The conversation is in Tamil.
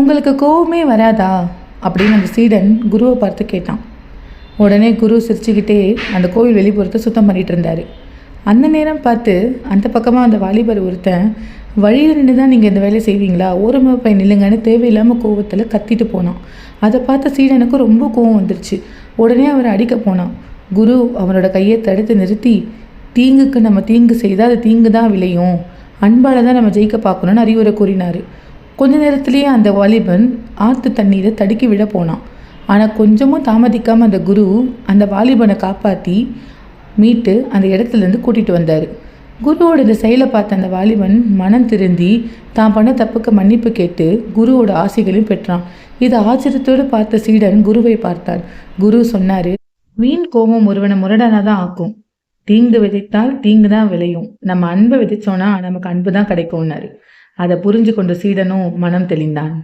உங்களுக்கு கோவமே வராதா? அப்படின்னு அந்த சீடன் குருவை பார்த்து கேட்டான். உடனே குரு சிரிச்சுக்கிட்டே அந்த கோவில் வெளிப்புறத்தை சுத்தம் பண்ணிட்டு இருந்தார். அந்த நேரம் பார்த்து அந்த பக்கமாக அந்த வாலிபர் ஒருத்தன் வழியில் நின்று தான் நீங்கள் இந்த வேலையை செய்வீங்களா? ஓரமாக போய் நில்லுங்கன்னு தேவையில்லாமல் கோவத்தில் கத்திட்டு போனான். அதை பார்த்த சீடனுக்கு ரொம்ப கோவம் வந்துருச்சு. உடனே அவரை அடிக்க போனான். குரு அவனோட கையை தடுத்து நிறுத்தி தீங்குக்கு நம்ம தீங்கு செய்தால் அது தீங்கு தான் விளையும். அன்பால் தான் நம்ம ஜெயிக்க பார்க்கணும்னு அறிவுரை கூறினார். கொஞ்ச நேரத்திலேயே அந்த வாலிபன் ஆற்று தண்ணீரை தடுக்கி விட போனான். ஆனால் கொஞ்சமும் தாமதிக்காமல் அந்த குரு அந்த வாலிபனை காப்பாற்றி மீட்டு அந்த இடத்துலேருந்து கூட்டிகிட்டு வந்தார். குருவோட இந்த செயலை பார்த்த அந்த வாலிபன் மனம் திருந்தி தான் பண்ண தப்புக்கு மன்னிப்பு கேட்டு குருவோட ஆசைகளையும் பெற்றான். இது ஆச்சரியத்தோடு பார்த்த சீடன் குருவை பார்த்தார். குரு சொன்னார் வீண் கோபம் ஒருவனை முரடனாக தான் ஆக்கும். தீங்கு விதைத்தால் தீங்கு தான் விளையும். நம்ம அன்பை விதைச்சோன்னா நமக்கு அன்பு தான் கிடைக்கும்னாரு. அதை புரிஞ்சு கொண்ட சீடனும் மனம் தெளிந்தான்.